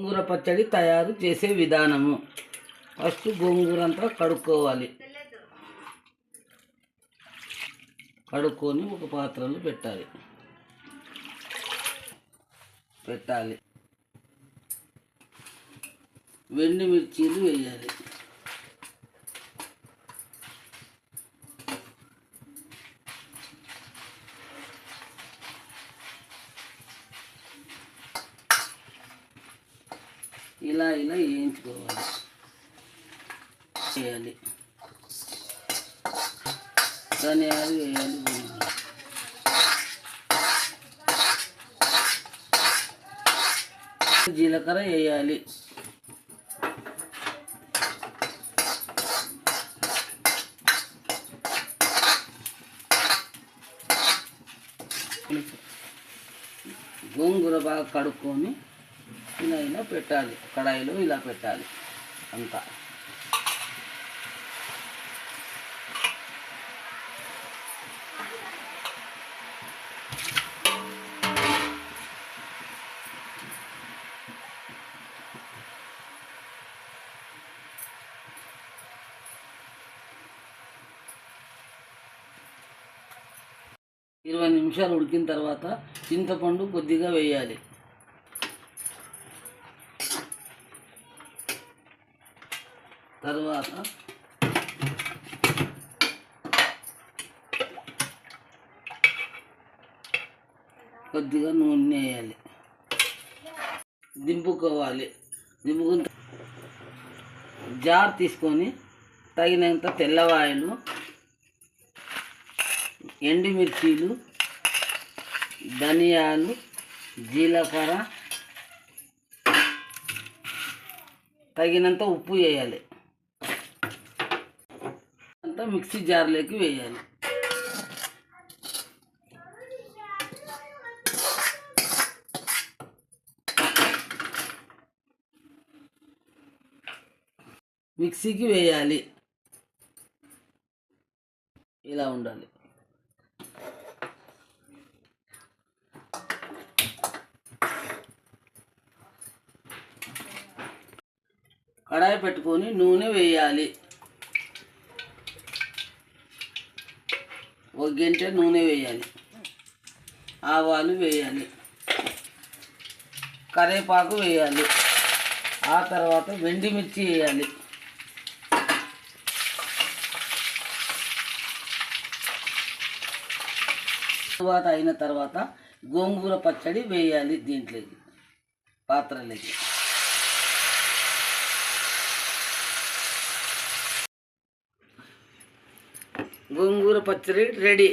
గోంగూర పచ్చడి తయారు చేసే విధానము. ఫస్ట్ గోంగూర అంతా కడుక్కోవాలి. కడుక్కొని ఒక పాత్రలో పెట్టాలి. పెట్టాలి. వెండి మిర్చీలు వేయాలి. ఇలా ఇలా వేయించుకోవాలి. వేయాలి ధనియాలు వేయాలి. జీలకర్ర వేయాలి. గోంగూర బాగా కడుక్కొని ఇలా పెట్టాలి కడాయిలో ఇలా పెట్టాలి అంతా. ఇరవై నిమిషాలు ఉడికిన తర్వాత చింతపండు కొద్దిగా వేయాలి. తర్వాత కొద్దిగా నూనె వేయాలి. దింపుకోవాలి. దింపుకున్న జార్ తీసుకొని తగినంత తెల్లవాయలు ఎండుమిర్చీలు ధనియాలు జీలకర్ర తగినంత ఉప్పు వేయాలి. అంతా మిక్సీ జార్లోకి వేయాలి. మిక్సీకి వేయాలి. ఇలా ఉండాలి. కడాయి పెట్టుకొని నూనె వేయాలి. ఒక గంట నూనె వేయాలి. ఆవాలు వేయాలి. కరివేపాకు వేయాలి. ఆ తర్వాత వెండి మిర్చి వేయాలి. తర్వాత అయిన తర్వాత గోంగూర పచ్చడి వేయాలి దీంట్లోకి పాత్రలోకి. గోంగూర పచ్చడి రెడీ.